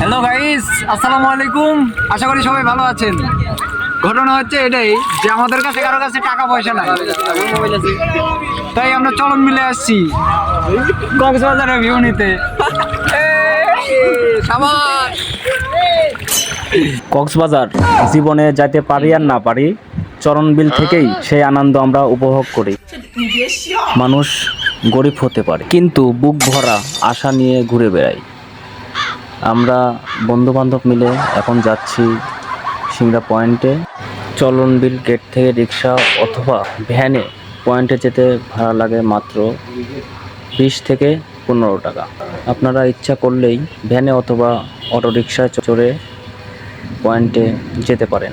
Hello guys আসসালামু আলাইকুম। আশা করি সবাই ভালো আছেন। ঘটনা হচ্ছে এটাই যে আমাদের কাছে কারও কাছে টাকা পয়সা নাই। তাই আমরা চলন মিলে আসছি কক্সবাজারের ভিউ নিতে কক্সবাজার জীবনে যাইতে পারি আর না পারি চরণবিল থেকেই সেই আনন্দ আমরা উপভোগ করি। মানুষ গরিব হতে পারে কিন্তু বুক ভরা আশা নিয়ে ঘুরে বেড়াই আমরা বন্ধুবান্ধব মিলে এখন যাচ্ছি সিংড়া পয়েন্টে। চলনবিল গেট থেকে রিক্সা অথবা ভ্যানে পয়েন্টে যেতে ভাড়া লাগে মাত্র বিশ থেকে পনেরো টাকা। আপনারা ইচ্ছা করলেই ভ্যানে অথবা অটোরিকশায় চড়ে পয়েন্টে যেতে পারেন।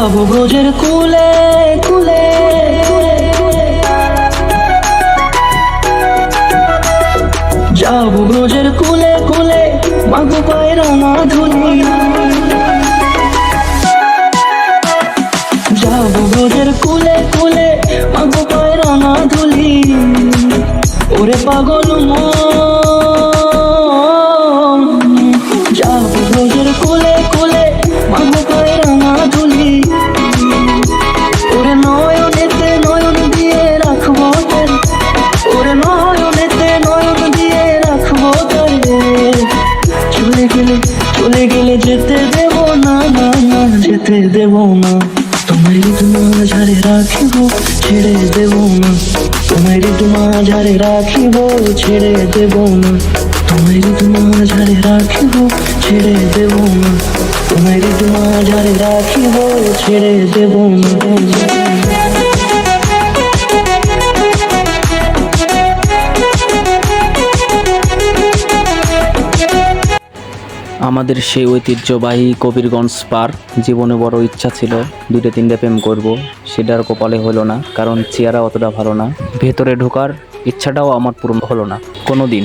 যাব ব্রজের কুলে কুলে। যাব ব্রজের কুলে কুলে, মাগো না ধুলি যাব ব্রজের কুলে কুলে, মাগো পায়রা না ধুলি ওরে পাগল মন, যাব ব্রজের কুলে গেলে যেতে দেব না না না, যেতে দেব না। তোমায় ঋতু মাঝারে রাখিব, ছেড়ে দেব না। তোমায় ঋতু মাঝারে রাখিব, ছেড়ে দেব না। তোমায় ঋতু মাঝারে রাখিব, ছেড়ে দেব না। তোমায় ঋতু মাঝারে রাখিব, ছেড়ে দেব না। আমাদের সেই ঐতিহ্যবাহী কবিরগঞ্জ পার্ক। জীবনে বড় ইচ্ছা ছিল দুটো তিনটে প্রেম করব সেটার কপালে হলো না, কারণ চেয়ারা অতটা ভালো না। ভেতরে ঢোকার ইচ্ছাটাও আমার পূরণ হলো না। কোনো দিন